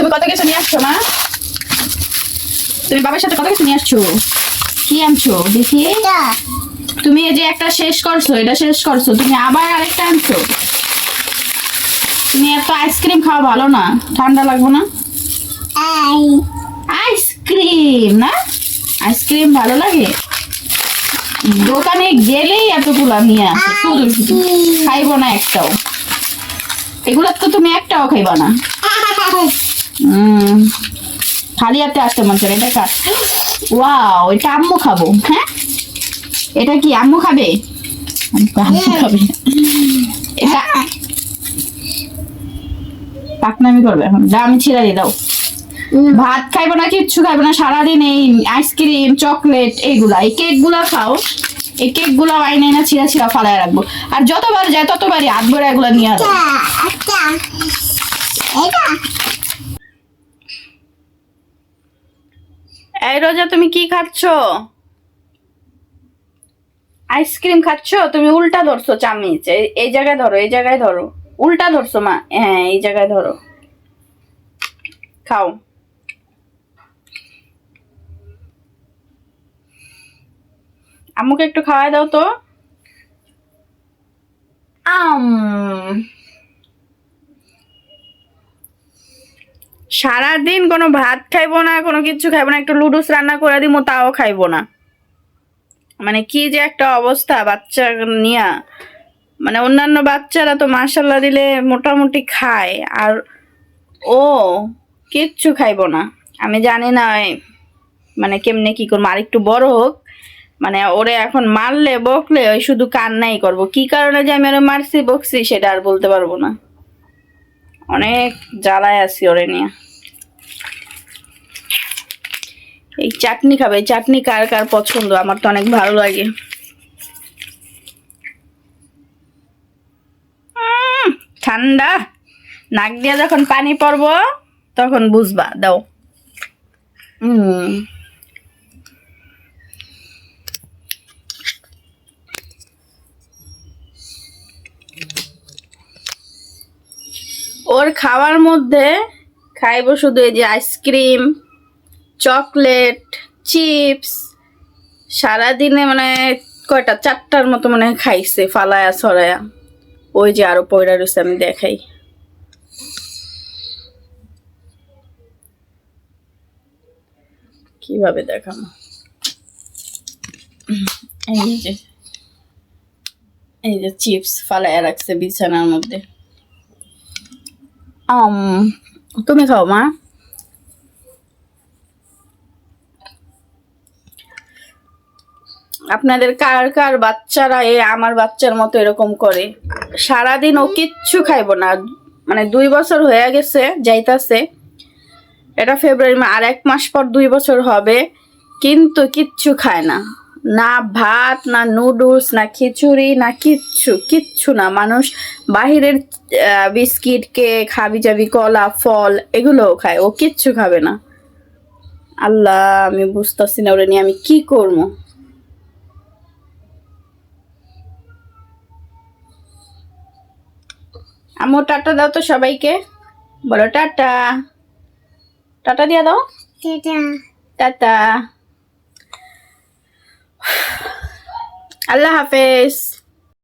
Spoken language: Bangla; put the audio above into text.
তুমি কত কিছু নিয়ে আসছো মা? তুমি বাবার সাথে কত কিছু নিয়ে আসছো? কি আনছো? দেখি। তুমি এই যে একটা শেষ করছ এটা শেষ করছ তুমি আবার আরেকটা আনছো। তুমি এত আইসক্রিম খাওয়া ভালো না ঠান্ডা লাগবে না? আইসক্রিম না? আইসক্রিম ভালো লাগে? দোকানে গেলেই এতগুলা নিয়ে আসে শুধু শুধু। খাইবো না একটাও। এগুলো তো তুমি একটাও খাইবা না। খালি হাতে আসতে মন করে এটা ওয়াও এটা আম্মু খাব হ্যাঁ? এটা কি আম্মু খাবে? আম্মু খাবে। এটা পাকনামি করবে এখন। দাও আমি ছিঁড়া দিয়ে দাও। ভাত খাইবো না কিচ্ছু খাইবো না সারাদিন এই আইসক্রিম চকলেট এইগুলা। এই কেকগুলা খাও। এই কেকগুলা আইনে না ছিঁড়া ছিঁড়া ফালায় রাখব। আর যতবার যায় ততবারই হাত ভরে এগুলা নিয়ে আসব এই রোজা, তুমি কি খাচ্ছ? আইসক্রিম খাচ্ছ? তুমি উল্টা ধরছো চামিচ। এই- জায়গায় ধরো, এই জায়গায় ধরো। উল্টা ধরছো মা হ্যাঁ এই জায়গায় ধরো। খাও। আম্মুকে একটু খাওয়াই দাও তো। আম। সারাদিন কোনো ভাত খাইবো না, কোনো কিছু খাইবো না, একটু লুডুস রান্না করে দিব, তাও খাইবো না। মানে কি যে একটা অবস্থা বাচ্চা নিয়া। মানে অন্যান্য বাচ্চারা তো মার্শাল্লাহ দিলে মোটামুটি খায়, আর ও কিচ্ছু খাইবো না। আমি জানি না মানে কেমনে কি করব আর একটু বড় হোক মানে ওরে এখন মারলে, বকলে, ওই শুধু কান্নাই করব। কি কারণে যে আমি ওরে মারছি, বকছি, সেটা আর বলতে পারব না। অনেক জ্বালায় আছি ওরে নিয়ে। এই চাটনি খাবে চাটনি কার কার পছন্দ? আমার তো অনেক ভালো লাগে। ঠান্ডা। নাক দিয়ে যখন পানি পড়ব, তখন বুঝবা, দাও। হুম ওর খাওয়ার মধ্যে খাইবো শুধু এই যে আইসক্রিম, চকলেট, চিপস। সারাদিনে মানে কয়টা? চারটার মতো মানে খাইছে, ফালায়া ছড়ায়া। ওই যে আরও পয়রা রয়েছে, আমি দেখাই। কীভাবে দেখাবো? এই যে এই যে চিপস ফালায়া রাখছে বিছানার মধ্যে। তুমি খাও, মা। আপনাদের কার কার বাচ্চারা এ আমার বাচ্চার মতো এরকম করে? সারাদিন ও কিচ্ছু খাইবো না। মানে দুই বছর হয়ে গেছে, যাইতাছে। এটা ফেব্রুয়ারি আর এক মাস পর দুই বছর হবে, কিন্তু কিচ্ছু খায় না। না ভাত না নুডলস না খিচুড়ি না কিচ্ছু কিচ্ছু না। মানুষ বাহিরের বিস্কিট কেক হাবি জাবি কলা ফল এগুলোও খায়। ও কিচ্ছু খাবে না। আল্লাহ আমি বুঝতেছি না ওরে নিয়ে আমি কি করব। আম্মু টাটা দাও তো সবাইকে। বলো টাটা। টাটা দিয়ে দাও। টাটা। আল্লাহ হাফেজ।